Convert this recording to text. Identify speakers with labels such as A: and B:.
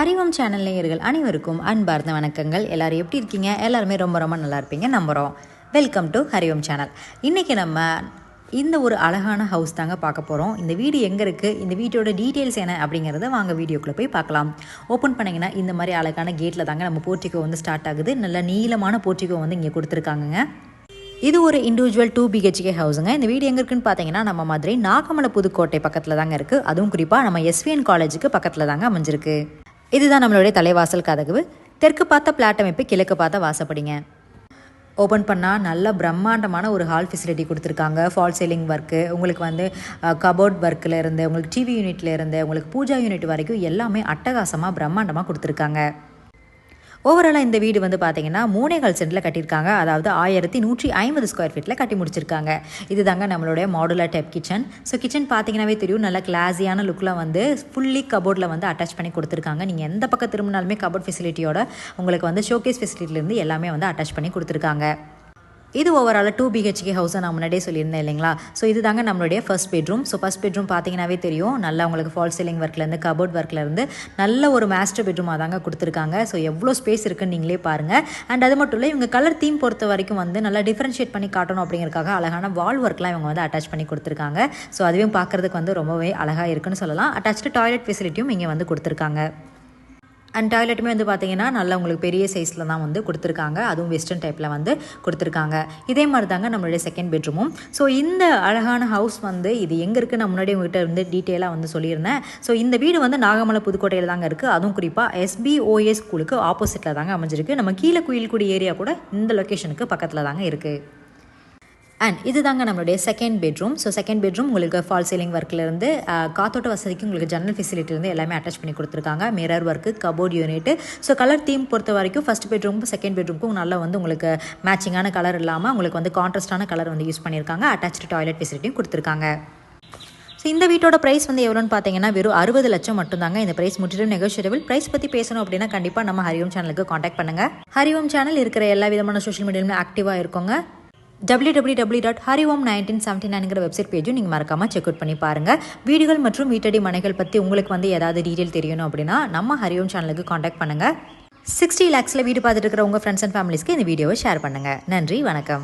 A: Harivam channel நேயர்கள் அனைவருக்கும் அன்பார்ந்த வணக்கங்கள். எல்லாரும் எப்படி இருக்கீங்க? எல்லாருமே ரொம்ப ரொம்ப நல்லா இருப்பீங்க. நம்புகிறோம் வெல்கம் டு ஹரிவம் சேனல். இன்றைக்கி நம்ம இந்த ஒரு அழகான ஹவுஸ் தாங்க பார்க்க போகிறோம் இந்த வீடு எங்கே இருக்குது இந்த வீட்டோட டீட்டெயில்ஸ் என்ன அப்படிங்கிறத வாங்க வீடியோக்குள்ளே போய் பார்க்கலாம். ஓப்பன் பண்ணிங்கன்னா இந்த மாதிரி அழகான கேட்டில் தாங்க நம்ம போர்ட்டிகோ வந்து ஸ்டார்ட் ஆகுது. நல்ல நீளமான போர்ட்டிகோ வந்து இங்கே கொடுத்துருக்காங்கங்க. இது ஒரு இண்டிவிஜுவல் டூ பிஹெச்கே ஹவுஸுங்க இந்த வீடு எங்கே இருக்குன்னு பார்த்தீங்கன்னா நம்ம மதுரை நாகமலை புதுக்கோட்டை பக்கத்தில் தாங்க இருக்குது அதுவும் குறிப்பாக நம்ம எஸ்விஎன் காலேஜுக்கு பக்கத்தில் தாங்க அமைஞ்சிருக்கு. இதுதான் நம்மளுடைய தலைவாசல் கதவு. தெற்கு பார்த்த பிளாட் அமைப்பு கிழக்கு பார்த்த வாசப்படிங்க. ஓப்பன் பண்ணால் நல்ல பிரம்மாண்டமான ஒரு ஹால் ஃபெசிலிட்டி கொடுத்துருக்காங்க. ஃபால் சீலிங் ஒர்க்கு உங்களுக்கு வந்து கபோர்ட் ஒர்க்கில் இருந்து உங்களுக்கு டிவி யூனிட்லேருந்து உங்களுக்கு பூஜா யூனிட் வரைக்கும் எல்லாமே அட்டகாசமாக பிரம்மாண்டமாக கொடுத்துருக்காங்க. ஓவராலாக இந்த வீடு வந்து பார்த்தீங்கன்னா மூணேகால் சென்டில் கட்டியிருக்காங்க. அதாவது ஆயிரத்தி நூற்றி ஐம்பது ஸ்கொயர் ஃபீட்டில் கட்டி முடிச்சிருக்காங்க. இது தாங்க நம்மளுடைய modular type kitchen so kitchen பார்த்தீங்கன்னாவே தெரியும். நல்ல கிளாஸியான லுக்கில் வந்து ஃபுல்லி கபோர்டில் வந்து அட்டாச் பண்ணி கொடுத்துருக்காங்க. நீங்கள் எந்த பக்கம் திரும்பினாலுமே கபோர்ட் ஃபெசிலிட்டியோட உங்களுக்கு வந்து ஷோகேஸ் ஃபெசிலிட்டிலேருந்து எல்லாமே வந்து அட்டாச் பண்ணி கொடுத்துருக்காங்க. இது ஓவராலாக டூ பிஹெச்கே ஹவுஸை நான் முன்னாடியே சொல்லியிருந்தேன் இல்லைங்களா? ஸோ இது தாங்க நம்மளுடைய first bedroom so first bedroom பார்த்தீங்கன்னாவே தெரியும். நல்லா உங்களுக்கு ஃபால் சீலிங் ஒர்க்லேருந்து கபோர்ட் ஒர்க்லேருந்து நல்ல ஒரு மாஸ்டர் பெட்ரூமாக தாங்க கொடுத்துருக்காங்க. ஸோ எவ்வளோ ஸ்பேஸ் இருக்குன்னு நீங்களே பாருங்கள் அண்ட் அது மட்டும் இல்லை இவங்க கலர் தீம் பொறுத்த வரைக்கும் வந்து நல்லா டிஃப்ரென்ஷியேட் பண்ணி காட்டணும் அப்படிங்கிறதுக்காக அழகான வால் ஒர்க்லாம் இவங்க வந்து அட்டாச் பண்ணி கொடுத்துருக்காங்க. ஸோ அதுவும் பார்க்குறதுக்கு வந்து ரொம்பவே அழகாக இருக்குன்னு சொல்லலாம். அட்டாச்சு டாய்லெட் ஃபெசிலிட்டியும் இங்கே வந்து கொடுத்துருக்காங்க. அண்ட் டாய்லெட்டுமே வந்து பார்த்தீங்கன்னா நல்லா உங்களுக்கு பெரிய சைஸில் தான் வந்து கொடுத்துருக்காங்க. அதுவும் வெஸ்டர்ன் டைப்பில் வந்து கொடுத்துருக்காங்க. இதே மாதிரி தாங்க நம்மளுடைய செகண்ட் பெட்ரூமும் ஸோ இந்த அழகான ஹவுஸ் வந்து இது எங்கே இருக்குது நான் முன்னாடி உங்ககிட்ட வந்து டீட்டெயிலாக வந்து சொல்லியிருந்தேன். ஸோ இந்த வீடு வந்து நாகமலை புதுக்கோட்டையில் தாங்க இருக்குது அதுவும் குறிப்பாக எஸ்பிஓஏ ஸ்கூலுக்கு ஆப்போசிட்டில் தாங்க அமைஞ்சிருக்கு. நம்ம கீழே குயில்குடி ஏரியா கூட இந்த லொக்கேஷனுக்கு பக்கத்தில் தாங்க இருக்குது அண்ட் இது தாங்க நம்மளுடைய second bedroom so second bedroom உங்களுக்கு ஃபால் சீலிங் ஒர்க்லேருந்து காத்தோட்ட வசதிக்கு உங்களுக்கு ஜன்னல் ஃபெசிலிட்டிலேருந்து எல்லாமே அட்டாச் பண்ணி கொடுத்துருக்காங்க. Mirror work cupboard unit so colour theme பொறுத்த வரைக்கும் ஃபஸ்ட் பெட்ரூமுக்கும் செகண்ட் பெட்ரூமுக்கும் நல்லா வந்து உங்களுக்கு மேட்சிங்கான கலர் இல்லாமல் உங்களுக்கு வந்து கான்ட்ராஸ்டான கலர் வந்து யூஸ் பண்ணியிருக்காங்க. அட்டாச்சு டாய்லெட் ஃபெசிலிட்டியும் கொடுத்துருக்காங்க. ஸோ இந்த வீட்டோட ப்ரைஸ் வந்து எவ்வளோன்னு பார்த்தீங்கன்னா வெறும் அறுபது லட்சம் மட்டும்தாங்க. இந்த ப்ரைஸ் முற்றிலும் நெகோஷியபிள் ப்ரைஸ் பற்றி பேசணும் அப்படின்னா கண்டிப்பாக நம்ம ஹரிஓம் சேனலுக்கு காண்டாக்ட் பண்ணுங்கள் ஹரிஓம் சேனல் இருக்கிற எல்லா விதமான சோஷியல் மீடியாவிலும் ஆக்டிவாக இருக்கோங்க. W W W dot Hari Om nineteen seventy நைனுங்கிற website பேஜும் நீங்கள் மறக்காமல் செக் அவுட் பண்ணி பாருங்கள் வீடுகள் மற்றும் வீட்டடி மனைகள் பற்றி உங்களுக்கு வந்து ஏதாவது டீட்டெயில் தெரியணும் அப்படின்னா நம்ம ஹரிஓம் சேனலுக்கு காண்டாக்ட் பண்ணுங்கள் சிக்ஸ்டி லேக்ஸில் வீடு பார்த்துட்டு இருக்கிற உங்கள் ஃப்ரெண்ட்ஸ் அண்ட் ஃபேமிலிஸ்க்கு இந்த வீடியோவை ஷேர் பண்ணுங்கள் நன்றி வணக்கம்.